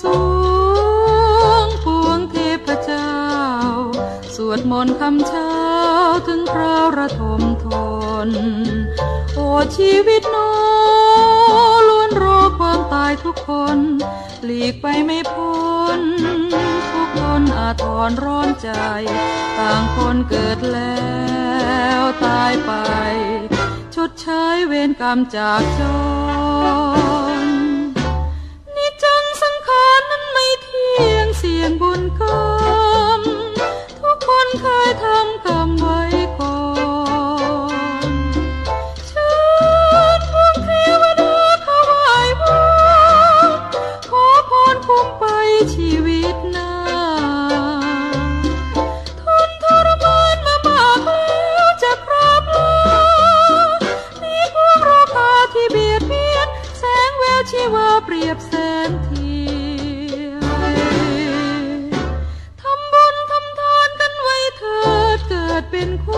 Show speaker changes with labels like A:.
A: สูงปวงเทพเจ้า สวดมนต์คำเช้าถึงพระระทมทน โอชีวิตโนล้วนรอความตายทุกคน หลีกไปไม่พ้น ทุกคนอาทรร้อนใจ ต่างคนเกิดแล้วตายไป ชดใช้เวรกรรมจากจ้า เปรียบแสงเทียนทำบุญทำทานกันไว้เถิดเกิดเป็นค